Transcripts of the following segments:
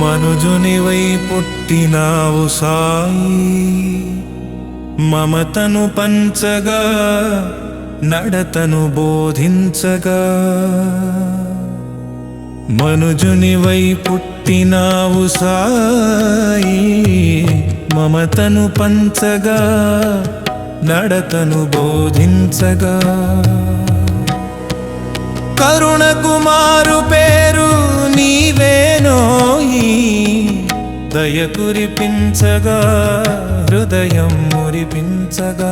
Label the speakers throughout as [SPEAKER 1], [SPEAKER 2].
[SPEAKER 1] మనుజునివై పుట్టినావు సాయి. మమతను పంచగా నడతను బోధించగా. మనుజునివై పుట్టినావు సాయి. మమతను పంచగా నడతను బోధించగా. కరుణ కుమారు దయ కురిపించగా హృదయం మురిపించగా.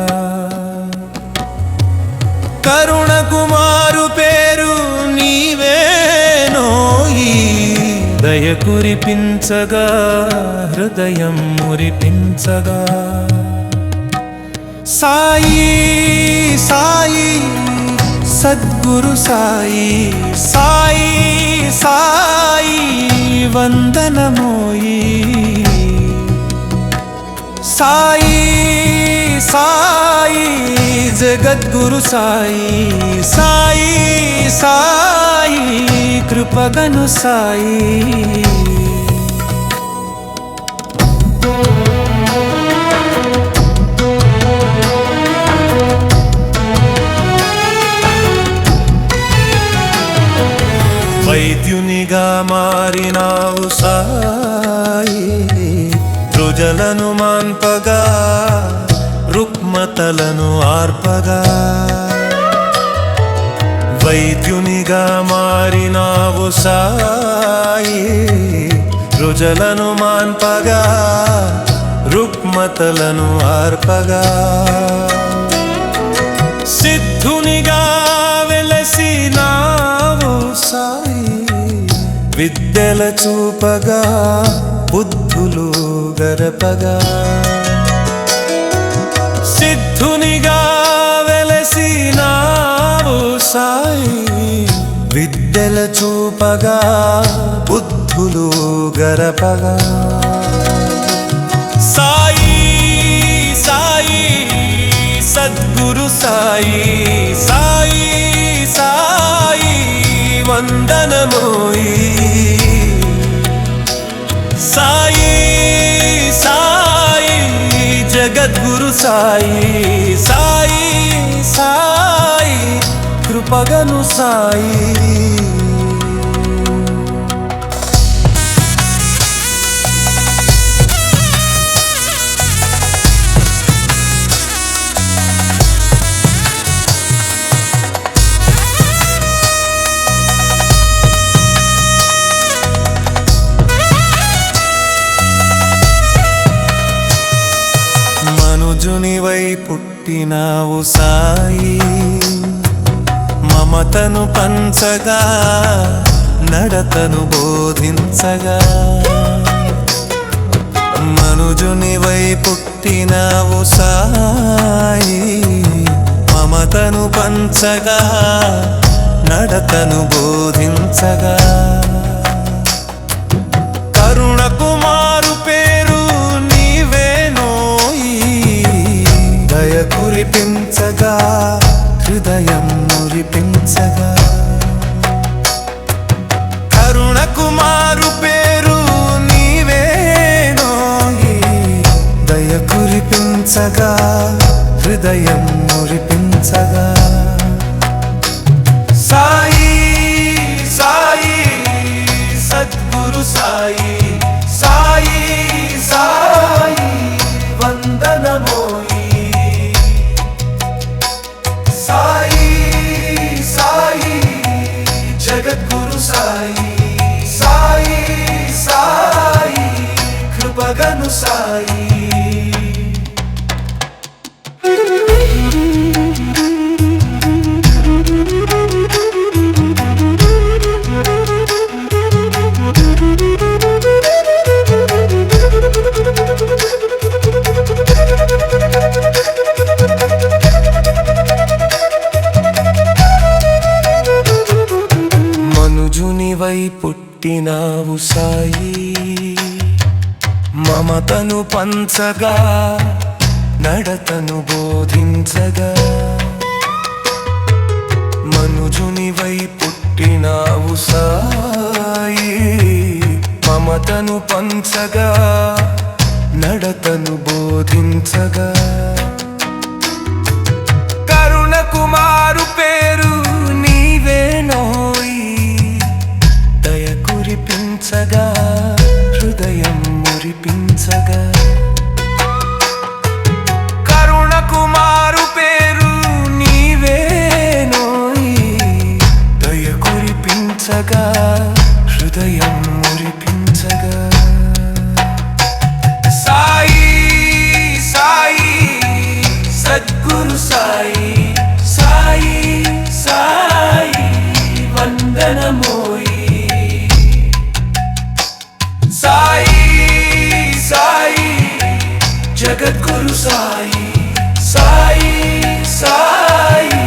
[SPEAKER 1] కరుణ కుమారు పేరు నీవేనోయి దయ కురిపించగా హృదయం మురిపించగా. సాయి సాయి సద్గురు సాయి సాయి సాయి. वन्दनमोयी साई साई जगद्गुरु साई। साई साई कृपगनु साई। వైద్యునిగా మారినావు సాయి. రుజలను మాన్పగా రుక్మతలను ఆర్పగా. వైద్యునిగా మారినావు సాయి. రుజలను మాన్పగా రుక్మతలను ఆర్పగా. సిద్ధుని విద్యల చూపగా బుద్ధులు గరపగా. సిద్ధునిగా వెలసినావు సాయి విద్యల చూపగా బుద్ధులు గరపగా. జగద్గురు సాయి సాయి సాయి కృపగను సాయి. పుట్టినావు సాయి. మమతను పంచగా నడతను బోధించగా. మనుజునివై పుట్టినావు సాయి. మమతను పంచగా నడతను బోధించగా. కరుణ కురిపించగా హృదయం మురిపించగా. సాయి సాయి సద్గురు సాయి సాయి. నీవై పుట్టినావు సాయి. మమతను పంచగా నడతను బోధించగా. మనుజునివై పుట్టినావు సాయి. మమతను పంచగా నడతను బోధించగా. కురిపించగా హృదయం మురిపించగా. సాయి సాయి సద్గురు సాయి సాయి సాయి వందనమోయి. సాయి సాయి జగద్గురు సాయి సాయి సాయి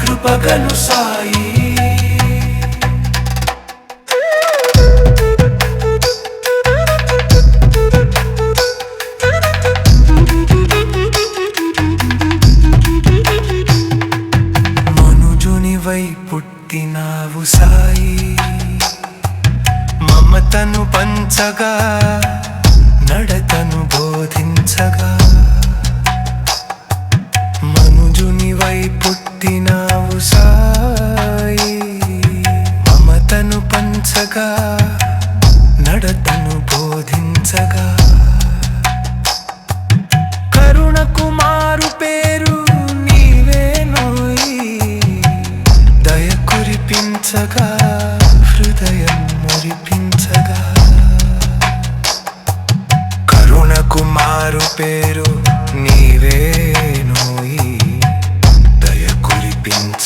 [SPEAKER 1] కృపగను సాయి. మనుజునివై పుట్టినావు సాయి. మమతను పంచగా నడతను బోధించగా. మనుజుని వైపు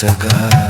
[SPEAKER 1] నీవేనోయి దయ కురిపించగా